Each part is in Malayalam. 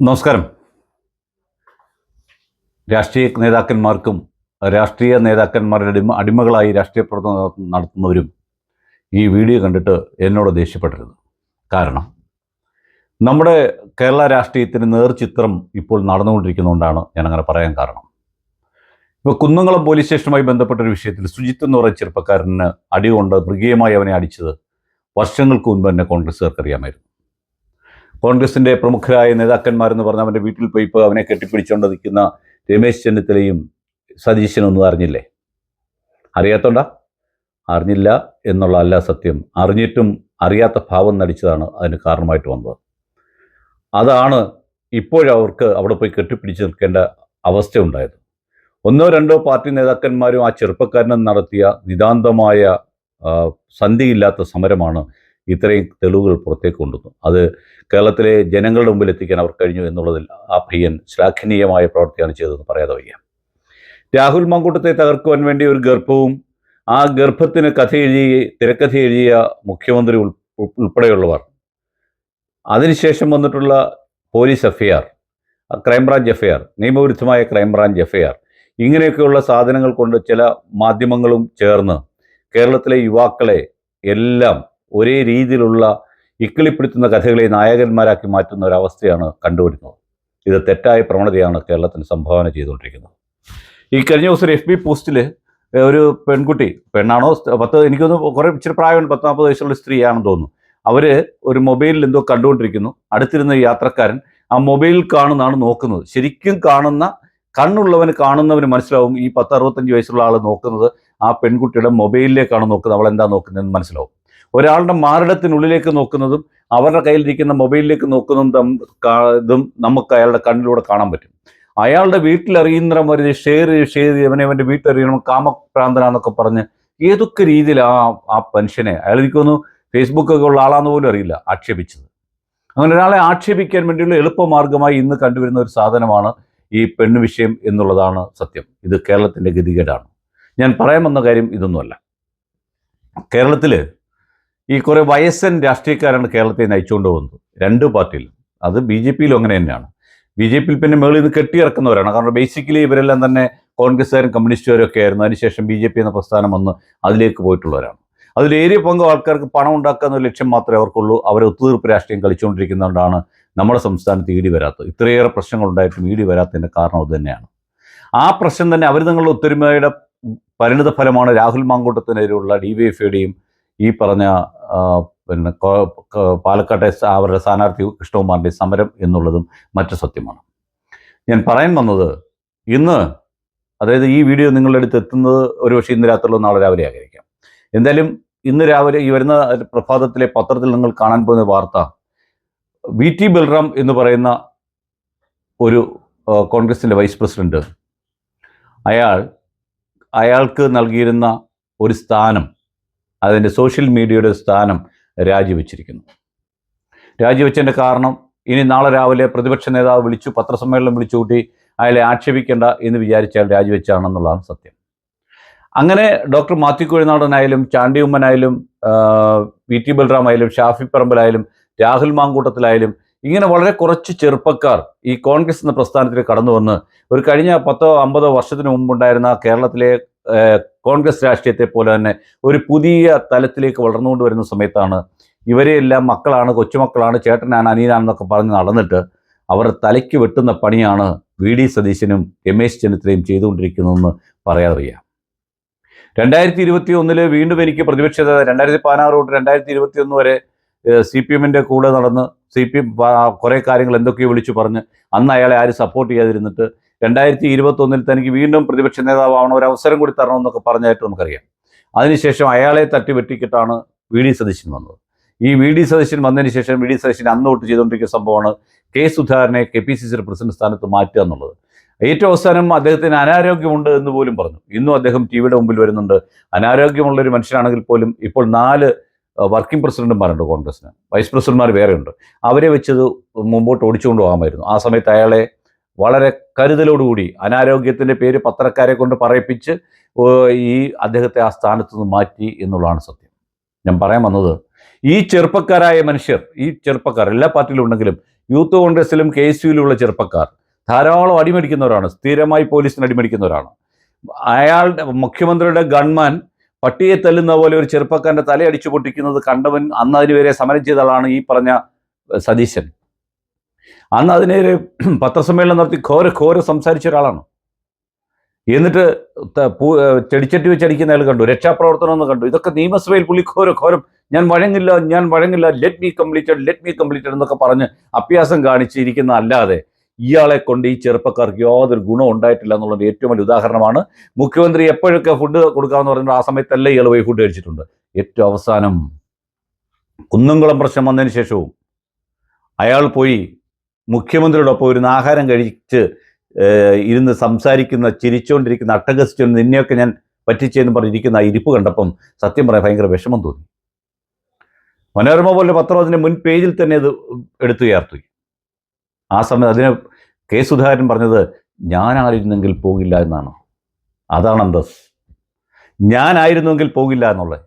നമസ്കാരം. രാഷ്ട്രീയ നേതാക്കന്മാർക്കും രാഷ്ട്രീയ നേതാക്കന്മാരുടെ അടിമ അടിമകളായി രാഷ്ട്രീയ പ്രവർത്തനം നടത്തുന്നവരും ഈ വീഡിയോ കണ്ടിട്ട് എന്നോട് ദേഷ്യപ്പെടരുത്. കാരണം നമ്മുടെ കേരള രാഷ്ട്രീയത്തിന് നേർചിത്രം ഇപ്പോൾ നടന്നുകൊണ്ടിരിക്കുന്നതുകൊണ്ടാണ് ഞാൻ അങ്ങനെ പറയാൻ കാരണം. ഇപ്പോൾ കുന്നംകുളം പോലീസ് സ്റ്റേഷനുമായി ബന്ധപ്പെട്ട ഒരു വിഷയത്തിൽ സുജിത്ത് എന്ന് പറയുന്ന ചെറുപ്പക്കാരന് അടികൊണ്ട് മൃഗീയമായി അവനെ അടിച്ചത് വർഷങ്ങൾക്ക് മുൻപ് തന്നെ കോൺഗ്രസ്സുകാർക്ക് അറിയാമായിരുന്നു കോൺഗ്രസിന്റെ പ്രമുഖരായ നേതാക്കന്മാരെന്ന് പറഞ്ഞ അവന്റെ വീട്ടിൽ പോയി ഇപ്പോൾ അവനെ കെട്ടിപ്പിടിച്ചുകൊണ്ട് നിൽക്കുന്ന രമേശ് ചെന്നിത്തലയും സതീശനൊന്നും അറിഞ്ഞില്ലേ? അറിയാത്തോണ്ട? അറിഞ്ഞില്ല എന്നുള്ള അല്ല സത്യം. അറിഞ്ഞിട്ടും അറിയാത്ത ഭാവം നടിച്ചതാണ് അതിന് കാരണമായിട്ട് വന്നത്. അതാണ് ഇപ്പോഴവർക്ക് അവിടെ പോയി കെട്ടിപ്പിടിച്ച് നിൽക്കേണ്ട അവസ്ഥ ഉണ്ടായത് ഒന്നോ രണ്ടോ പാർട്ടി നേതാക്കന്മാരും ആ ചെറുപ്പക്കാരനും നടത്തിയ നിതാന്തമായ സന്ധിയില്ലാത്ത സമരമാണ് ഇത്രയും തെളിവുകൾ പുറത്തേക്ക് കൊണ്ടുവന്നു. അത് കേരളത്തിലെ ജനങ്ങളുടെ മുമ്പിൽ എത്തിക്കാൻ അവർ കഴിഞ്ഞു എന്നുള്ളതിൽ ആ പയ്യൻ ശ്ലാഘനീയമായ പ്രവൃത്തിയാണ് ചെയ്തതെന്ന് പറയാതെ വയ്യ. രാഹുൽ മങ്കൂട്ടത്തെ തകർക്കുവാൻ വേണ്ടി ഒരു ഗർഭവും ആ ഗർഭത്തിന് കഥ എഴുതി തിരക്കഥ എഴുതിയ മുഖ്യമന്ത്രി ഉൾ ഉൾപ്പെടെയുള്ളവർ. അതിനുശേഷം വന്നിട്ടുള്ള police FIR crime branch FIR നിയമവിരുദ്ധമായ ക്രൈംബ്രാഞ്ച് എഫ്ഐആർ ഇങ്ങനെയൊക്കെയുള്ള സാധനങ്ങൾ കൊണ്ട് ചില മാധ്യമങ്ങളും ചേർന്ന് കേരളത്തിലെ യുവാക്കളെ എല്ലാം ഒരേ രീതിയിലുള്ള ഇക്കിളിപ്പിടുത്തുന്ന കഥകളെ നായകന്മാരാക്കി മാറ്റുന്ന ഒരവസ്ഥയാണ് കണ്ടുവരുന്നത്. ഇത് തെറ്റായ പ്രവണതയാണ് കേരളത്തിന് സംഭാവന ചെയ്തുകൊണ്ടിരിക്കുന്നത്. ഈ കഴിഞ്ഞ ദിവസം എഫ് ബി പോസ്റ്റിൽ ഒരു പെൺകുട്ടി പെണ്ണാണോ പത്ത് എനിക്കൊന്ന് കുറേ ഇച്ചിരി പ്രായമുണ്ട് പത്ത് നാൽപ്പത് വയസ്സുള്ള സ്ത്രീയാണെന്ന് തോന്നുന്നു. അവർ ഒരു മൊബൈലിൽ എന്തോ കണ്ടുകൊണ്ടിരിക്കുന്നു. അടുത്തിരുന്ന യാത്രക്കാരൻ ആ മൊബൈലിൽ കാണുന്നതാണ് നോക്കുന്നത്. ശരിക്കും കാണുന്ന കണ്ണുള്ളവന് കാണുന്നവന് മനസ്സിലാവും ഈ പത്ത് അറുപത്തഞ്ച് വയസ്സുള്ള ആൾ നോക്കുന്നത് ആ പെൺകുട്ടിയുടെ മൊബൈലിലേക്കാണ് നോക്കുന്നത്. അവൾ എന്താ നോക്കുന്നതെന്ന് മനസ്സിലാവും. ഒരാളുടെ മാറിടത്തിനുള്ളിലേക്ക് നോക്കുന്നതും അവരുടെ കയ്യിലിരിക്കുന്ന മൊബൈലിലേക്ക് നോക്കുന്നതും ഇതും നമുക്ക് അയാളുടെ കണ്ണിലൂടെ കാണാൻ പറ്റും. അയാളുടെ വീട്ടിലറിയുന്ന വരെ ഷെയർ ഷെയർ അവനെ അവന്റെ വീട്ടിലറിയണം കാമപ്രാന്തനാന്നൊക്കെ പറഞ്ഞ് ഏതൊക്കെ രീതിയിൽ ആ ആ മനുഷ്യനെ അയാൾ എനിക്കൊന്ന് ഫേസ്ബുക്കൊക്കെ ഉള്ള ആളാന്ന് പോലും അറിയില്ല ആക്ഷേപിച്ചത്. അങ്ങനെ ഒരാളെ ആക്ഷേപിക്കാൻ വേണ്ടിയുള്ള എളുപ്പമാർഗമായി ഇന്ന് കണ്ടുവരുന്ന ഒരു സാധനമാണ് ഈ പെണ്ണ് വിഷയം എന്നുള്ളതാണ് സത്യം. ഇത് കേരളത്തിന്റെ ഗതികേടാണ്. ഞാൻ പറയാൻ വന്ന കാര്യം ഇതൊന്നുമല്ല. കേരളത്തിൽ ഈ കുറേ വയസ്സൻ രാഷ്ട്രീയക്കാരാണ് കേരളത്തെ നയിച്ചുകൊണ്ട് പോകുന്നത്. രണ്ട് പാർട്ടിയിലും. അത് ബി ജെ പിയിലും അങ്ങനെ തന്നെയാണ്. ബി ജെ പിയിൽ പിന്നെ മേളിൽ നിന്ന് കെട്ടിയിറക്കുന്നവരാണ്. കാരണം ബേസിക്കലി ഇവരെല്ലാം തന്നെ കോൺഗ്രസ്സുകാരും കമ്മ്യൂണിസ്റ്റുകാരും ഒക്കെ ആയിരുന്നു. അതിനുശേഷം ബി ജെ പി എന്ന പ്രസ്ഥാനം വന്ന് അതിലേക്ക് പോയിട്ടുള്ളവരാണ്. അതിൽ ഏരിയ പങ്ക് ആൾക്കാർക്ക് പണം ഉണ്ടാക്കുക എന്ന ലക്ഷ്യം മാത്രമേ അവർക്കുള്ളൂ. അവരെ ഒത്തുതീർപ്പ് രാഷ്ട്രീയം കളിച്ചുകൊണ്ടിരിക്കുന്നതുകൊണ്ടാണ് നമ്മുടെ സംസ്ഥാനത്ത് ഇടി വരാത്തത്. ഇത്രയേറെ പ്രശ്നങ്ങൾ ഉണ്ടായിട്ടും ഇടി വരാത്തതിന്റെ കാരണം അത് തന്നെയാണ്. ആ പ്രശ്നം തന്നെ അവർ തങ്ങളുടെ ഒത്തൊരുമയുടെ പരിണിത ഫലമാണ് രാഹുൽ മാങ്കൂട്ടത്തിനെതിരെയുള്ള ഡി വൈ എഫ് ഐയുടെയും ഈ പറഞ്ഞ പിന്നെ പാലക്കാട്ടെ അവരുടെ സ്ഥാനാർത്ഥി കൃഷ്ണകുമാറിന്റെ സമരം എന്നുള്ളതും മറ്റു സത്യമാണ്. ഞാൻ പറയാൻ വന്നത് ഇന്ന് അതായത് ഈ വീഡിയോ നിങ്ങളുടെ അടുത്ത് എത്തുന്നത് ഒരു പക്ഷേ ഇന്ന് രാത്രിയിലോ നാളെ രാവിലെ ആഗ്രഹിക്കാം എന്തായാലും ഇന്ന് രാവിലെ ഈ വരുന്ന പ്രഭാതത്തിലെ പത്രത്തിൽ നിങ്ങൾ കാണാൻ പോകുന്ന വാർത്ത വി ടി ബൽറാം എന്ന് പറയുന്ന ഒരു കോൺഗ്രസിന്റെ വൈസ് പ്രസിഡന്റ് അയാൾ അയാൾക്ക് നൽകിയിരുന്ന ഒരു സ്ഥാനം അതിന്റെ സോഷ്യൽ മീഡിയയുടെ സ്ഥാനം രാജിവെച്ചിരിക്കുന്നു. രാജിവെച്ചതിന്റെ കാരണം ഇനി നാളെ രാവിലെ പ്രതിപക്ഷ നേതാവ് വിളിച്ചു പത്രസമ്മേളനം വിളിച്ചു കൂട്ടി അയാളെ ആക്ഷേപിക്കേണ്ട എന്ന് വിചാരിച്ചാൽ രാജിവെച്ചാണെന്നുള്ളതാണ് സത്യം. അങ്ങനെ ഡോക്ടർ മാത്യു കുഴിനാടനായാലും ചാണ്ടി ഉമ്മനായാലും വി ടി ബൽറാം ആയാലും ഷാഫി പറമ്പിലായാലും രാഹുൽ മാങ്കൂട്ടത്തിലായാലും ഇങ്ങനെ വളരെ കുറച്ച് ചെറുപ്പക്കാർ ഈ കോൺഗ്രസ് എന്ന പ്രസ്ഥാനത്തിൽ കടന്നു വന്ന് ഒരു കഴിഞ്ഞ പത്തോ അമ്പതോ വർഷത്തിന് മുമ്പുണ്ടായിരുന്ന കേരളത്തിലെ കോൺഗ്രസ് രാഷ്ട്രീയത്തെ പോലെ തന്നെ ഒരു പുതിയ തലത്തിലേക്ക് വളർന്നുകൊണ്ട് വരുന്ന സമയത്താണ് ഇവരെയെല്ലാം മക്കളാണ് കൊച്ചുമക്കളാണ് ചേട്ടനാണ് അനിയനാണെന്നൊക്കെ പറഞ്ഞ് നടന്നിട്ട് അവർ തലയ്ക്ക് വെട്ടുന്ന പണിയാണ് വി ഡി സതീശനും രമേശ് ചെന്നിത്തലയും ചെയ്തുകൊണ്ടിരിക്കുന്നതെന്ന് പറയാറിയാം. രണ്ടായിരത്തി ഇരുപത്തി ഒന്നിൽ വീണ്ടും എനിക്ക് പ്രതിപക്ഷ രണ്ടായിരത്തി പതിനാറ് തൊട്ട് രണ്ടായിരത്തി ഇരുപത്തി ഒന്ന് വരെ സി പി എമ്മിന്റെ കൂടെ നടന്ന് സി പി എം കുറേ കാര്യങ്ങൾ എന്തൊക്കെയോ വിളിച്ചു പറഞ്ഞ് അന്ന് അയാളെ ആരും സപ്പോർട്ട് ചെയ്യാതിരുന്നിട്ട് രണ്ടായിരത്തി ഇരുപത്തൊന്നിൽ തനിക്ക് വീണ്ടും പ്രതിപക്ഷ നേതാവാവണം ഒരു അവസരം കൂടി തരണമെന്നൊക്കെ പറഞ്ഞായിട്ട് നമുക്കറിയാം. അതിനുശേഷം അയാളെ തട്ടി വെട്ടിക്കിട്ടാണ് വി ഡി സതീശൻ വന്നത്. ഈ വി ഡി സതീശൻ വന്നതിന് ശേഷം വി ഡി സതീശൻ അന്ന് തൊട്ട് ചെയ്തുകൊണ്ടിരിക്കുന്ന സംഭവമാണ് കെ സുധാകരനെ K P C C president സ്ഥാനത്ത് മാറ്റുക എന്നുള്ളത്. ഏറ്റവും അവസാനം അദ്ദേഹത്തിന് അനാരോഗ്യമുണ്ട് എന്ന് പോലും പറഞ്ഞു. ഇന്നും അദ്ദേഹം ടി വിയുടെ മുമ്പിൽ വരുന്നുണ്ട്. അനാരോഗ്യമുള്ള ഒരു മനുഷ്യനാണെങ്കിൽ പോലും ഇപ്പോൾ നാല് വർക്കിംഗ് പ്രസിഡന്റുമാരുണ്ട് കോൺഗ്രസിന് വൈസ് പ്രസിഡന്റുമാർ വേറെയുണ്ട്. അവരെ വെച്ചത് മുമ്പോട്ട് ഓടിച്ചുകൊണ്ട് പോകാമായിരുന്നു. ആ സമയത്ത് അയാളെ വളരെ കരുതലോടുകൂടി അനാരോഗ്യത്തിന്റെ പേര് പത്രക്കാരെ കൊണ്ട് പറയിപ്പിച്ച് ഈ അദ്ദേഹത്തെ ആ സ്ഥാനത്ത് നിന്ന് മാറ്റി എന്നുള്ളതാണ് സത്യം. ഞാൻ പറയാൻ വന്നത് ഈ ചെറുപ്പക്കാരായ മനുഷ്യർ ഈ ചെറുപ്പക്കാർ എല്ലാ പാർട്ടിയിലും ഉണ്ടെങ്കിലും യൂത്ത് കോൺഗ്രസിലും കെ എസ് യുയിലുള്ള ചെറുപ്പക്കാർ ധാരാളം അടിമടിക്കുന്നവരാണ് സ്ഥിരമായി പോലീസിന് അടിമടിക്കുന്നവരാണ്. അയാളുടെ മുഖ്യമന്ത്രിയുടെ ഗൺമാൻ പട്ടിയെ തല്ലുന്ന പോലെ ഒരു ചെറുപ്പക്കാരന്റെ തലയടിച്ചു പൊട്ടിക്കുന്നത് കണ്ടവൻ അന്ന് അതിനുവരെ സമരം ചെയ്ത ആളാണ് ഈ പറഞ്ഞ സതീശൻ. അന്ന് അതിനെതിരെ പത്രസമ്മേളനം നടത്തി ഘോര ഘോര സംസാരിച്ച ഒരാളാണ്. എന്നിട്ട് പൂ- ചെടിച്ചട്ടി വെച്ചടിക്കുന്ന ആൾ കണ്ടു. രക്ഷാപ്രവർത്തനം എന്ന് കണ്ടു. ഇതൊക്കെ നിയമസഭയിൽ പുള്ളി ഘോര ഘോരം ഞാൻ വഴങ്ങില്ല ഞാൻ വഴങ്ങില്ല let me completed let me completed എന്നൊക്കെ പറഞ്ഞ് അഭ്യാസം കാണിച്ചിരിക്കുന്ന അല്ലാതെ ഇയാളെ കൊണ്ട് ഈ ചെറുപ്പക്കാർക്ക് യാതൊരു ഗുണം ഉണ്ടായിട്ടില്ല എന്നുള്ളത് ഏറ്റവും വലിയ ഉദാഹരണമാണ്. മുഖ്യമന്ത്രി എപ്പോഴൊക്കെ ഫുഡ് കൊടുക്കാമെന്ന് പറഞ്ഞാൽ ആ സമയത്തല്ലേ ഇയാൾ പോയി ഫുഡ് കഴിച്ചിട്ടുണ്ട്. ഏറ്റവും അവസാനം കുന്നംകുളം പ്രശ്നം വന്നതിന് ശേഷവും അയാൾ പോയി മുഖ്യമന്ത്രിയോടൊപ്പം ഒരു ആഹാരം കഴിച്ച് ഇരുന്ന് സംസാരിക്കുന്ന ചിരിച്ചുകൊണ്ടിരിക്കുന്ന അട്ടഗസ്റ്റ് നിന്നെയൊക്കെ ഞാൻ പറ്റിച്ചെന്ന് പറഞ്ഞിരിക്കുന്ന ആ ഇരിപ്പ് കണ്ടപ്പം സത്യം പറയാൻ ഭയങ്കര വിഷമം തോന്നി. മനോരമ പോലെ പത്രം അതിന്റെ മുൻ പേജിൽ തന്നെ അത് എടുത്തു ചേർത്തു. ആ സമയത്ത് അതിന് കെ സുധാകരൻ പറഞ്ഞത് ഞാനായിരുന്നെങ്കിൽ പോകില്ല എന്നാണ്. അതാണ് അന്തസ് ഞാനായിരുന്നെങ്കിൽ പോകില്ല എന്നുള്ളത്.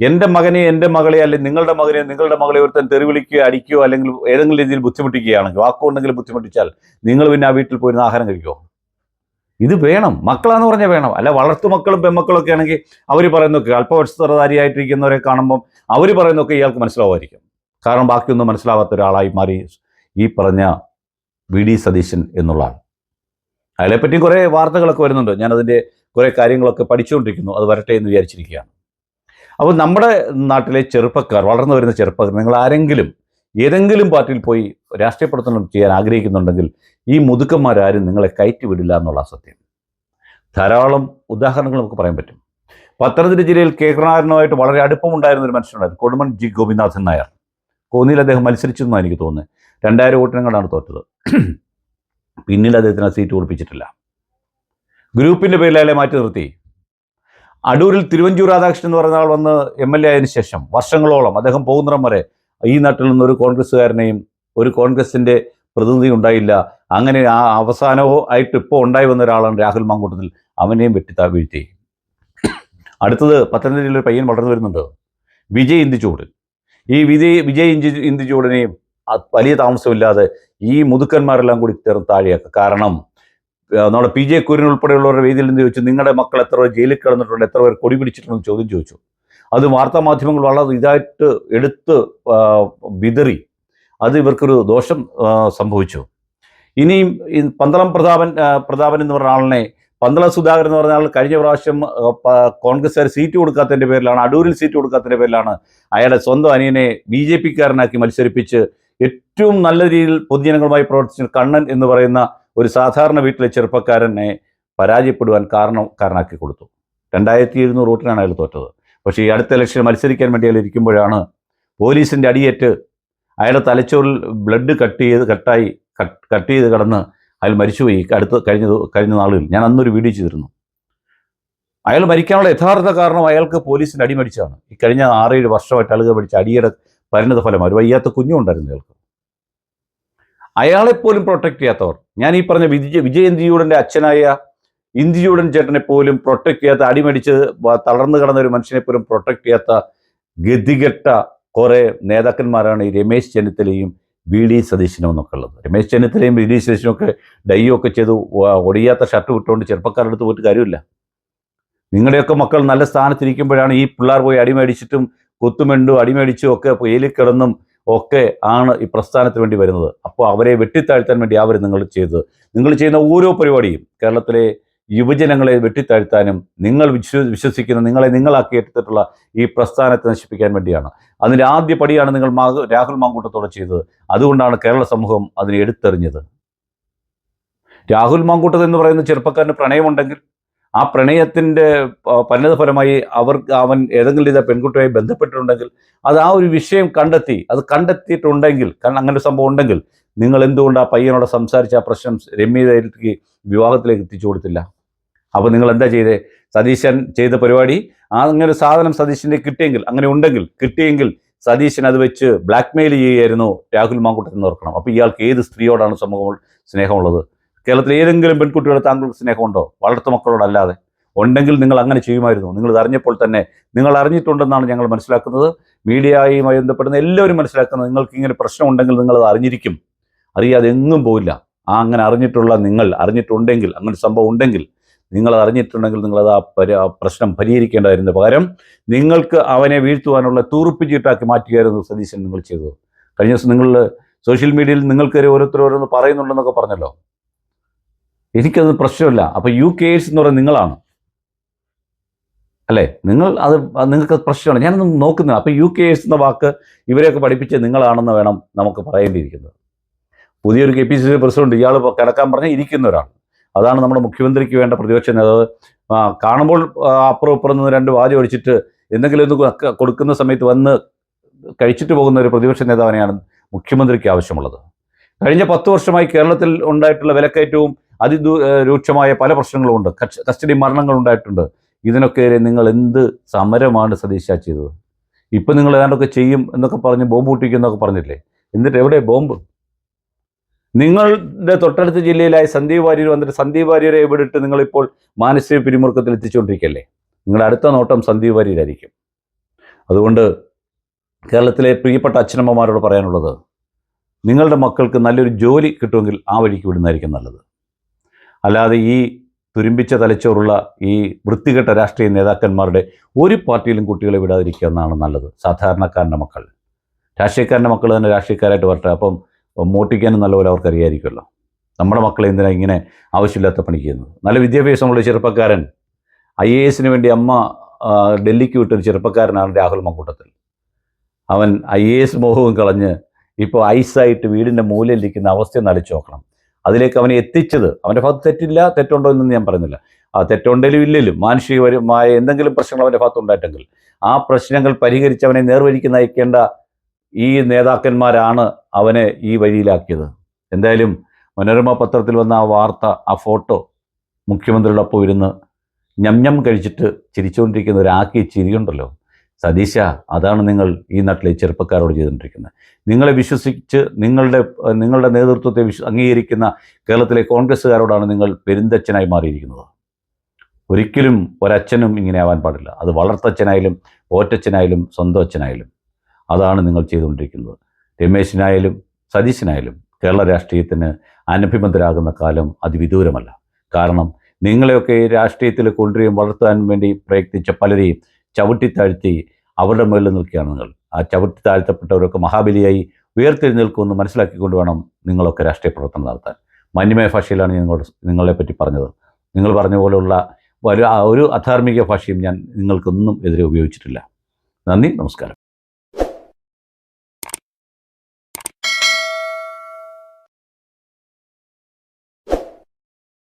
എന്റെ മകനെ എന്റെ മകളെ അല്ലെങ്കിൽ നിങ്ങളുടെ മകനെ നിങ്ങളുടെ മകളെ ഒരുത്തൻ തെറി വിളിക്കുകയോ അടിക്കുകയോ അല്ലെങ്കിൽ ഏതെങ്കിലും രീതിയിൽ ബുദ്ധിമുട്ടിക്കുകയാണെങ്കിൽ വാക്കുകൊണ്ടെങ്കിലും ബുദ്ധിമുട്ടിച്ചാൽ നിങ്ങൾ പിന്നെ ആ വീട്ടിൽ പോയിരുന്ന ആഹാരം കഴിക്കുമോ ഇത് വേണം. മക്കളാന്ന് പറഞ്ഞാൽ വേണം. അല്ല വളർത്തു മക്കളും പെമ്മക്കളൊക്കെ ആണെങ്കിൽ അവർ പറയുന്നൊക്കെ അല്പവസ്ത്രധാരിയായിട്ടിരിക്കുന്നവരെ കാണുമ്പം അവർ പറയുന്നൊക്കെ ഇയാൾക്ക് മനസ്സിലാവുമായിരിക്കും. കാരണം ബാക്കിയൊന്നും മനസ്സിലാവാത്ത ഒരാളായി മാറി ഈ പറഞ്ഞ വി. ഡി. സതീശൻ എന്നുള്ള ആൾ. അതിനെപ്പറ്റി കുറേ വാർത്തകളൊക്കെ വരുന്നുണ്ട്. ഞാനതിന്റെ കുറേ കാര്യങ്ങളൊക്കെ പഠിച്ചുകൊണ്ടിരിക്കുന്നു. അത് വരട്ടെ എന്ന് വിചാരിച്ചിരിക്കുകയാണ്. അപ്പോൾ നമ്മുടെ നാട്ടിലെ ചെറുപ്പക്കാർ വളർന്നു വരുന്ന ചെറുപ്പക്കാർ നിങ്ങൾ ആരെങ്കിലും ഏതെങ്കിലും പാർട്ടിയിൽ പോയി രാഷ്ട്രീയ പ്രവർത്തനം ചെയ്യാൻ ആഗ്രഹിക്കുന്നുണ്ടെങ്കിൽ ഈ മുതുക്കന്മാരാരും നിങ്ങളെ കയറ്റി വിടില്ല എന്നുള്ള സത്യം ധാരാളം ഉദാഹരണങ്ങൾ നമുക്ക് പറയാൻ പറ്റും. പത്തനംതിട്ട ജില്ലയിൽ കെ. കരുണാകരനുമായിട്ട് വളരെ അടുപ്പമുണ്ടായിരുന്ന ഒരു മനുഷ്യനുണ്ടായിരുന്നു കൊടുമൺ ജി. ഗോപിനാഥൻ നായർ. കോന്നിയിൽ അദ്ദേഹം മത്സരിച്ചു എന്നാണ് എനിക്ക് തോന്നുന്നത്. രണ്ടായിരം വോട്ടിനങ്ങളാണ് തോറ്റത്. പിന്നീട് അദ്ദേഹത്തിന് ആ സീറ്റ് കൊടുപ്പിച്ചിട്ടില്ല ഗ്രൂപ്പിന്റെ പേരിൽ മാറ്റി നിർത്തി. അടൂരിൽ തിരുവഞ്ചൂർ രാധാകൃഷ്ണൻ എന്ന് പറയുന്ന ആൾ വന്ന് എം എൽ എ ആയതിനു ശേഷം വർഷങ്ങളോളം അദ്ദേഹം പോകുന്നിടം വരെ ഈ നാട്ടിൽ നിന്ന് ഒരു കോൺഗ്രസ്സുകാരനെയും ഒരു കോൺഗ്രസിന്റെ പ്രതിനിധി ഉണ്ടായില്ല. അങ്ങനെ ആ അവസാനവും ആയിട്ട് ഇപ്പോൾ ഉണ്ടായി വന്ന ഒരാളാണ് രാഹുൽ മാങ്കൂട്ടത്തിൽ. അവനെയും വെട്ടിത്താ വീഴ്ത്തി. അടുത്തത് പത്തനംതിട്ടയിൽ ഒരു പയ്യൻ വളർന്നു വരുന്നുണ്ട്. വിജയ് ഇന്ദിച്ചൂട് ഈ വിജയ് വിജയ് ഇഞ്ചി ഇന്ദിച്ചൂടിനെയും വലിയ താമസമില്ലാതെ ഈ മുതുക്കന്മാരെല്ലാം കൂടി ചേർന്ന് താഴെയാക്കുക. കാരണം നമ്മുടെ പി ജെ കുര്യൻ ഉൾപ്പെടെയുള്ളവരുടെ വേദിയിൽ നിന്ന് ചോദിച്ചു നിങ്ങളുടെ മക്കൾ എത്ര പേർ ജയിലിൽ കിടന്നിട്ടുണ്ട്? എത്ര പേർ കൊടി പിടിച്ചിട്ടുണ്ടെന്ന് ചോദ്യം ചോദിച്ചു. അത് വാർത്താ മാധ്യമങ്ങൾ വളരെ ഇതായിട്ട് എടുത്ത് വിതറി. അത് ഇവർക്കൊരു ദോഷം സംഭവിച്ചു. ഇനിയും പന്തളം പ്രതാപൻ പ്രതാപൻ എന്ന് പറഞ്ഞ ആളിനെ പന്തളം സുധാകരൻ എന്ന് പറഞ്ഞ ആൾ കഴിഞ്ഞ പ്രാവശ്യം കോൺഗ്രസ്സുകാർ സീറ്റ് കൊടുക്കാത്തതിന്റെ പേരിലാണ് അടൂരിൽ സീറ്റ് കൊടുക്കാത്തതിന്റെ പേരിലാണ് അയാളുടെ സ്വന്തം അനിയനെ ബി ജെ പിക്കാരനാക്കി മത്സരിപ്പിച്ച് ഏറ്റവും നല്ല രീതിയിൽ പൊതുജനങ്ങളുമായി പ്രവർത്തിച്ച കണ്ണൻ എന്ന് പറയുന്ന ഒരു സാധാരണ വീട്ടിലെ ചെറുപ്പക്കാരനെ പരാജയപ്പെടുവാൻ കാരണം കാരണമാക്കി കൊടുത്തു. രണ്ടായിരത്തി എഴുന്നൂറ് വോട്ടിനാണ് അയാൾ തോറ്റത്. പക്ഷേ ഈ അടുത്ത ഇലക്ഷന് മത്സരിക്കാൻ വേണ്ടി അയാൾ ഇരിക്കുമ്പോഴാണ് പോലീസിന്റെ അടിയേറ്റ് അയാളുടെ തലച്ചോറിൽ ബ്ലഡ് കട്ട് ചെയ്ത് കട്ടായി കട്ട് ചെയ്ത് കടന്ന് അയാൾ മരിച്ചുപോയി. അടുത്ത കഴിഞ്ഞ കഴിഞ്ഞ നാളുകളിൽ. ഞാൻ അന്നൊരു വീഡിയോ ചെയ്തിരുന്നു. അയാൾ മരിക്കാനുള്ള യഥാർത്ഥ കാരണം അയാൾക്ക് പോലീസിന്റെ അടി മരിച്ചതാണ് ഈ കഴിഞ്ഞ ആറേഴ് വർഷമായിട്ട് ആളുകൾ പഠിച്ച അടിയുടെ പരിണിത ഫലമാണ് ഒരു വയ്യാത്ത കുഞ്ഞുണ്ടായിരുന്നു അയാൾക്ക്. അയാളെപ്പോലും പ്രൊട്ടക്റ്റ് ചെയ്യാത്തവർ. ഞാൻ ഈ പറഞ്ഞ വിജയ വിജയ് ഇന്ദിയൂടന്റെ അച്ഛനായ ഇന്ദിയൂടൻ ചേട്ടനെ പോലും പ്രൊട്ടക്ട് ചെയ്യാത്ത അടിമടിച്ച് തളർന്നു കിടന്ന ഒരു മനുഷ്യനെ പോലും പ്രൊട്ടക്ട് ചെയ്യാത്ത ഗതികെട്ട കുറേ നേതാക്കന്മാരാണ് ഈ രമേശ് ചെന്നിത്തലയും വി ഡി സതീശനും എന്നൊക്കെ ഉള്ളത്. രമേശ് ചെന്നിത്തലയും വി ഡി സതീശനും ഒക്കെ ഡയ്യൊക്കെ ഒക്കെ ചെയ്ത് ഒടിയാത്ത ഷർട്ട് വിട്ടുകൊണ്ട് ചെറുപ്പക്കാരുടെ അടുത്ത് പോയിട്ട് കാര്യമില്ല. നിങ്ങളുടെയൊക്കെ മക്കൾ നല്ല സ്ഥാനത്തിരിക്കുമ്പോഴാണ് ഈ പിള്ളേർ പോയി അടിമേടിച്ചിട്ടും കൊത്തുമെണ്ടും അടിമേടിച്ചും ഒക്കെ ജയിലിൽ കിടന്നും ഒക്കെ ആണ് ഈ പ്രസ്ഥാനത്തിന് വേണ്ടി വരുന്നത്. അപ്പോൾ അവരെ വെട്ടിത്താഴ്ത്താൻ വേണ്ടി അവർ നിങ്ങൾ ചെയ്തത്. നിങ്ങൾ ചെയ്യുന്ന ഓരോ പരിപാടിയും കേരളത്തിലെ യുവജനങ്ങളെ വെട്ടിത്താഴ്ത്താനും നിങ്ങൾ വിശ്വ വിശ്വസിക്കുന്ന നിങ്ങളെ നിങ്ങളാക്കി എടുത്തിട്ടുള്ള ഈ പ്രസ്ഥാനത്തെ നശിപ്പിക്കാൻ വേണ്ടിയാണ്. അതിന്റെ ആദ്യ പടിയാണ് നിങ്ങൾ രാഹുൽ മാങ്കൂട്ടത്തോടെ ചെയ്തത്. അതുകൊണ്ടാണ് കേരള സമൂഹം അതിനെ എടുത്തെറിഞ്ഞത്. രാഹുൽ മാങ്കൂട്ടത് എന്ന് പറയുന്ന ചെറുപ്പക്കാരന് പ്രണയമുണ്ടെങ്കിൽ ആ പ്രണയത്തിന്റെ പരിണത അവർ അവൻ ഏതെങ്കിലും രീതി പെൺകുട്ടിയുമായി ബന്ധപ്പെട്ടിട്ടുണ്ടെങ്കിൽ അത് ആ ഒരു വിഷയം കണ്ടെത്തി അത് കണ്ടെത്തിയിട്ടുണ്ടെങ്കിൽ കാരണം അങ്ങനെ ഒരു സംഭവം ഉണ്ടെങ്കിൽ നിങ്ങൾ എന്തുകൊണ്ട് ആ പയ്യനോട് സംസാരിച്ച് ആ പ്രശ്നം രമ്യതയിലേക്ക് വിവാഹത്തിലേക്ക് എത്തിച്ചു കൊടുത്തില്ല? അപ്പോൾ നിങ്ങൾ എന്താ ചെയ്തേ? സതീശൻ ചെയ്ത പരിപാടി ആ അങ്ങനെ ഒരു സാധനം സതീശന്റെ കിട്ടിയെങ്കിൽ അങ്ങനെ ഉണ്ടെങ്കിൽ കിട്ടിയെങ്കിൽ സതീശൻ അത് വെച്ച് ബ്ലാക്ക്മെയിൽ ചെയ്യുകയായിരുന്നു രാഹുൽ മാങ്കുട്ടൻ എന്ന് ഓർക്കണം. അപ്പോൾ ഇയാൾക്ക് ഏത് സ്ത്രീയോടാണ് സമൂഹം സ്നേഹമുള്ളത്? കേരളത്തിൽ ഏതെങ്കിലും പെൺകുട്ടിയോട് താങ്കൾക്ക് സ്നേഹമുണ്ടോ? വളർത്തു മക്കളോടല്ലാതെ. ഉണ്ടെങ്കിൽ നിങ്ങൾ അങ്ങനെ ചെയ്യുമായിരുന്നു? നിങ്ങൾ അറിഞ്ഞപ്പോൾ തന്നെ നിങ്ങൾ അറിഞ്ഞിട്ടുണ്ടെന്നാണ് ഞങ്ങൾ മനസ്സിലാക്കുന്നത്. മീഡിയയുമായി ബന്ധപ്പെടുന്ന എല്ലാവരും മനസ്സിലാക്കുന്നത് നിങ്ങൾക്ക് ഇങ്ങനെ പ്രശ്നം ഉണ്ടെങ്കിൽ നിങ്ങൾ അത് അറിഞ്ഞിരിക്കും. അറിയാതെ എങ്ങും പോയില്ല ആ അങ്ങനെ അറിഞ്ഞിട്ടുള്ള നിങ്ങൾ അറിഞ്ഞിട്ടുണ്ടെങ്കിൽ അങ്ങനെ സംഭവം ഉണ്ടെങ്കിൽ നിങ്ങൾ അറിഞ്ഞിട്ടുണ്ടെങ്കിൽ പരി ആ പ്രശ്നം പരിഹരിക്കേണ്ടതായിരുന്നു. പകരം നിങ്ങൾക്ക് അവനെ വീഴ്ത്തുവാനുള്ള തൂറുപ്പ് ചീട്ടാക്കി മാറ്റുകയായിരുന്നു സതീശൻ നിങ്ങൾ ചെയ്തത്. കഴിഞ്ഞ ദിവസം നിങ്ങൾ സോഷ്യൽ മീഡിയയിൽ നിങ്ങൾക്കൊരു ഓരോരുത്തർ ഓരോന്ന് പറയുന്നുണ്ടെന്നൊക്കെ പറഞ്ഞല്ലോ. എനിക്കത് പ്രശ്നമില്ല. അപ്പോൾ യു കെ എസ് എന്ന് പറയുന്നത് നിങ്ങളാണ്. അല്ലേ? നിങ്ങൾ അത് നിങ്ങൾക്ക് പ്രശ്നമാണ്. ഞാനൊന്നും നോക്കുന്നില്ല. അപ്പോൾ യു കെ എസ് എന്ന വാക്ക് ഇവരെയൊക്കെ പഠിപ്പിച്ച് നിങ്ങളാണെന്ന് വേണം നമുക്ക് പറയേണ്ടിയിരിക്കുന്നത്. പുതിയൊരു K P C C president ഇയാൾ കിടക്കാൻ പറഞ്ഞാൽ ഇരിക്കുന്ന ഒരാൾ അതാണ് നമ്മുടെ മുഖ്യമന്ത്രിക്ക് വേണ്ട പ്രതിപക്ഷ നേതാവ് കാണുമ്പോൾ അപ്പുറം ഇപ്പുറം നിന്ന് രണ്ട് വാരി ഒഴിച്ചിട്ട് എന്തെങ്കിലും ഒന്ന് കൊടുക്കുന്ന സമയത്ത് വന്ന് കഴിച്ചിട്ട് പോകുന്ന ഒരു പ്രതിപക്ഷ നേതാവിനെയാണ് മുഖ്യമന്ത്രിക്ക് ആവശ്യമുള്ളത്. കഴിഞ്ഞ പത്ത് വർഷമായി കേരളത്തിൽ ഉണ്ടായിട്ടുള്ള വിലക്കയറ്റവും അതിദൂ രൂക്ഷമായ പല പ്രശ്നങ്ങളുമുണ്ട് ഉണ്ട്. കസ്റ്റഡി മരണങ്ങൾ ഉണ്ടായിട്ടുണ്ട്. ഇതിനൊക്കെ നിങ്ങൾ എന്ത് സമരമാണ് സതീശ ചെയ്തത്? ഇപ്പം നിങ്ങൾ ഏതാണ്ടൊക്കെ ചെയ്യും എന്നൊക്കെ പറഞ്ഞ് ബോംബ് പൊട്ടിക്കും എന്നൊക്കെ പറഞ്ഞില്ലേ? എന്നിട്ട് എവിടെ ബോംബ്? നിങ്ങളുടെ തൊട്ടടുത്ത ജില്ലയിലായ സന്ദീപ് വാര്യർ വന്നിട്ട് സന്ദീപ് വാര്യരെ വിടിട്ട് നിങ്ങളിപ്പോൾ മാനസിക പിരിമുറുക്കത്തിൽ എത്തിച്ചുകൊണ്ടിരിക്കല്ലേ? നിങ്ങളുടെ അടുത്ത നോട്ടം സന്ദീപ് വാര്യരായിരിക്കും. അതുകൊണ്ട് കേരളത്തിലെ പ്രിയപ്പെട്ട അച്ഛനമ്മമാരോട് പറയാനുള്ളത് നിങ്ങളുടെ മക്കൾക്ക് നല്ലൊരു ജോലി കിട്ടുമെങ്കിൽ ആ വഴിക്ക് വിടുന്നതായിരിക്കും നല്ലത്. അല്ലാതെ ഈ തുരുമ്പിച്ച തലച്ചോറുള്ള ഈ വൃത്തികെട്ട രാഷ്ട്രീയ നേതാക്കന്മാരുടെ ഒരു പാർട്ടിയിലും കുട്ടികളെ വിടാതിരിക്കുക എന്നാണ് നല്ലത്. സാധാരണക്കാരന്റെ മക്കൾ. രാഷ്ട്രീയക്കാരന്റെ മക്കൾ തന്നെ രാഷ്ട്രീയക്കാരായിട്ട് വരട്ടെ. അപ്പം മോട്ടിക്കാനും നല്ലപോലെ അവർക്കറിയായിരിക്കുമല്ലോ. നമ്മുടെ മക്കളെ എന്തിനാ ഇങ്ങനെ ആവശ്യമില്ലാത്ത പണി ചെയ്യുന്നത്? നല്ല വിദ്യാഭ്യാസമുള്ള ചെറുപ്പക്കാരൻ. ഐ എ എസിന് വേണ്ടി അമ്മ ഡൽഹിക്ക് വിട്ടൊരു ചെറുപ്പക്കാരനാണ് രാഹുൽ മക്കൂട്ടത്തിൽ അവൻ ഐ എ എസ് മോഹവും കളഞ്ഞ് ഇപ്പോൾ ഐസായിട്ട് വീടിന്റെ മൂലയിലിരിക്കുന്ന അവസ്ഥ നടിച്ചു നോക്കണം. അതിലേക്ക് അവനെ എത്തിച്ചത് അവന്റെ ഭാഗത്ത് തെറ്റില്ല തെറ്റുണ്ടോ എന്നൊന്നും ഞാൻ പറയുന്നില്ല ആ തെറ്റുണ്ടെങ്കിലും ഇല്ലെങ്കിലും മാനുഷികപരമായ എന്തെങ്കിലും പ്രശ്നങ്ങൾ അവന്റെ ഭാഗത്ത് ഉണ്ടായിട്ടെങ്കിൽ ആ പ്രശ്നങ്ങൾ പരിഹരിച്ച് അവനെ നേർവഴിക്ക് നയിക്കേണ്ട ഈ നേതാക്കന്മാരാണ് അവനെ ഈ വഴിയിലാക്കിയത്. എന്തായാലും മനോരമ പത്രത്തിൽ വന്ന ആ വാർത്ത ആ ഫോട്ടോ മുഖ്യമന്ത്രിയുടെ ഒപ്പം ഇരുന്ന് ഞം ഞം കഴിച്ചിട്ട് ചിരിച്ചുകൊണ്ടിരിക്കുന്ന ഒരു ആക്കി ചിരിയുണ്ടല്ലോ. സതീശ അതാണ് നിങ്ങൾ ഈ നാട്ടിലെ ചെറുപ്പക്കാരോട് ചെയ്തുകൊണ്ടിരിക്കുന്നത്. നിങ്ങളെ വിശ്വസിച്ച് നിങ്ങളുടെ നിങ്ങളുടെ നേതൃത്വത്തെ വിശ്വ അംഗീകരിക്കുന്ന കേരളത്തിലെ കോൺഗ്രസ്സുകാരോടാണ് നിങ്ങൾ പെരുന്തച്ഛനായി മാറിയിരിക്കുന്നത്. ഒരിക്കലും ഒരച്ഛനും ഇങ്ങനെ ആവാൻ പാടില്ല. അത് വളർത്തച്ഛനായാലും ഓറ്റച്ഛനായാലും സ്വന്തം അച്ഛനായാലും അതാണ് നിങ്ങൾ ചെയ്തുകൊണ്ടിരിക്കുന്നത്. രമേശിനായാലും സതീശനായാലും കേരള രാഷ്ട്രീയത്തിന് അനഭിമതരാകുന്ന കാലം അതിവിദൂരമല്ല. കാരണം നിങ്ങളെയൊക്കെ രാഷ്ട്രീയത്തിൽ കൊണ്ടുവരികയും വളർത്താൻ വേണ്ടി പ്രയത്നിച്ച പലരെയും ചവിട്ടിത്താഴ്ത്തി അവരുടെ മുകളിൽ നിൽക്കുകയാണ് നിങ്ങൾ. ആ ചവിട്ടി താഴ്ത്തപ്പെട്ടവരൊക്കെ മഹാബലിയായി ഉയർത്തെഴുന്നേൽക്കുമെന്ന് മനസ്സിലാക്കിക്കൊണ്ട് വേണം നിങ്ങളൊക്കെ രാഷ്ട്രീയ പ്രവർത്തനം നടത്താൻ. മാന്യമായ ഭാഷയിലാണ് നിങ്ങളോട് നിങ്ങളെ പറ്റി പറഞ്ഞത്. നിങ്ങൾ പറഞ്ഞ പോലെയുള്ള ഒരു അധാർമിക ഭാഷയും ഞാൻ നിങ്ങൾക്കൊന്നും എതിരെ ഉപയോഗിച്ചിട്ടില്ല. നന്ദി നമസ്കാരം.